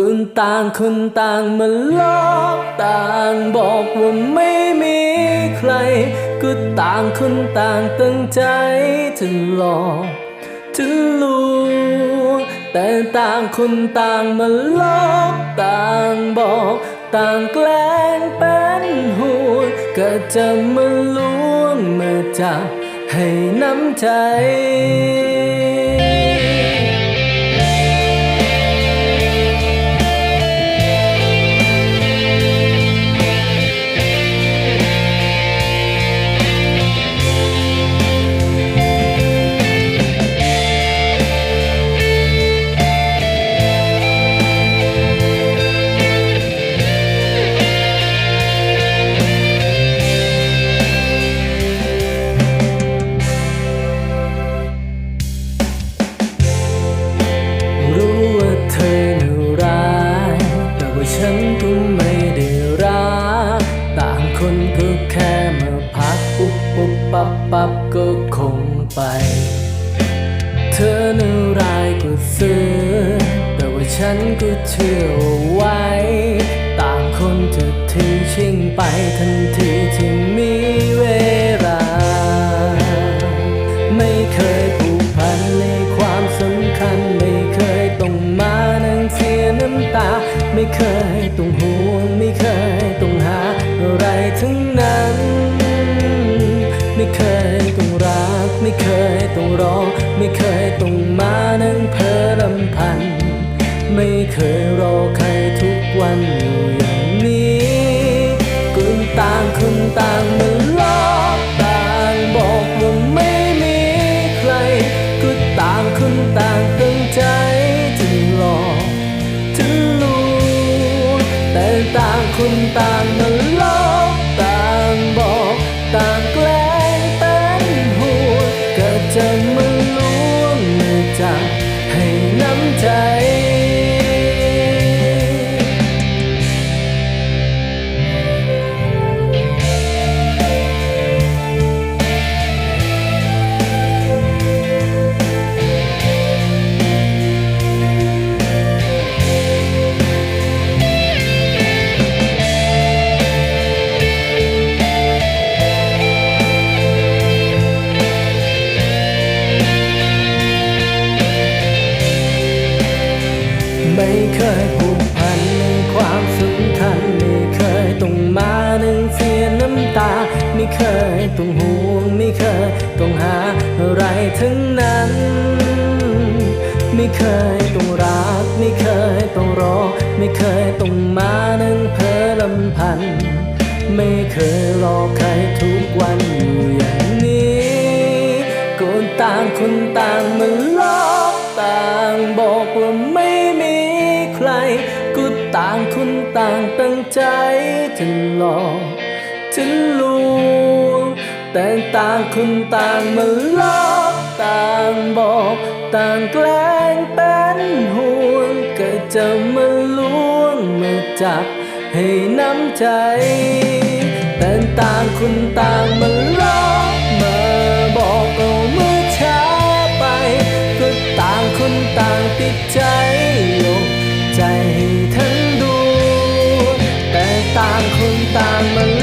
คนต่างคนต่างมาลอกต่างบอกว่าไม่มีใคร ก็ต่างคนต่างตั้งใจจะหลอกจะลวงแต่ต่างคนต่างมาลอกต่างบอก ต่างแกล้งเป็นห่วก็จะมาล้วงมาจับให้น้ำใจ ปุ๊บปั๊บปั๊บก็คงไป เธอน่ารายกว่าเสือแต่ว่าฉันก็เชื่อไว้ ต่างคนจะทิ้งชิงไปทันทีที่มีเวลา ไม่เคยผูกพันในความสำคัญ ไม่เคยต้องมานั่งเสียน้ำตา ไม่เคยต้องห่ เคยต้องรอ ไม่เคยต้องมานั่งเพ้อรำพัน ไม่เคยรอใครทุกวันอยู่อย่างนี้คนต่างคนต่างมาลอกต่างบอกว่าไม่มีใครก็ต่างคนต่างตั้งใจจะหลอกจะลวงแต่ต่างคนต่างมาลอก ไม่เคยผูกพัน ความสำคัญไม่เคยต้องมานึ่งเสียน้ำตา ไม่เคยต้องห่วงไม่เคยต้องหาอะไรทั้งนั้น ไม่เคยต้องรัก ไม่เคยต้องรอ ไม่เคยต้องมานั่งเพ้อลำพัน ไม่เคยรอใครทุกวันอยู่อย่างนี้คนต่างคนต่างมาล้อกต่างบอกว่าไม่ คนต่างตั้งใจจะหลอกจะลวงแต่ต่างคนต่างมาลอกต่างบอก ต่างแกล้งเป็นห่วงก็จะมาล้วงมาจับให้น้ำใจ แต่ต่างคนต่างมาลอกมาบอกเอาเมื่อช้าไปก็ต่างคนต่างติดใจ i'm time.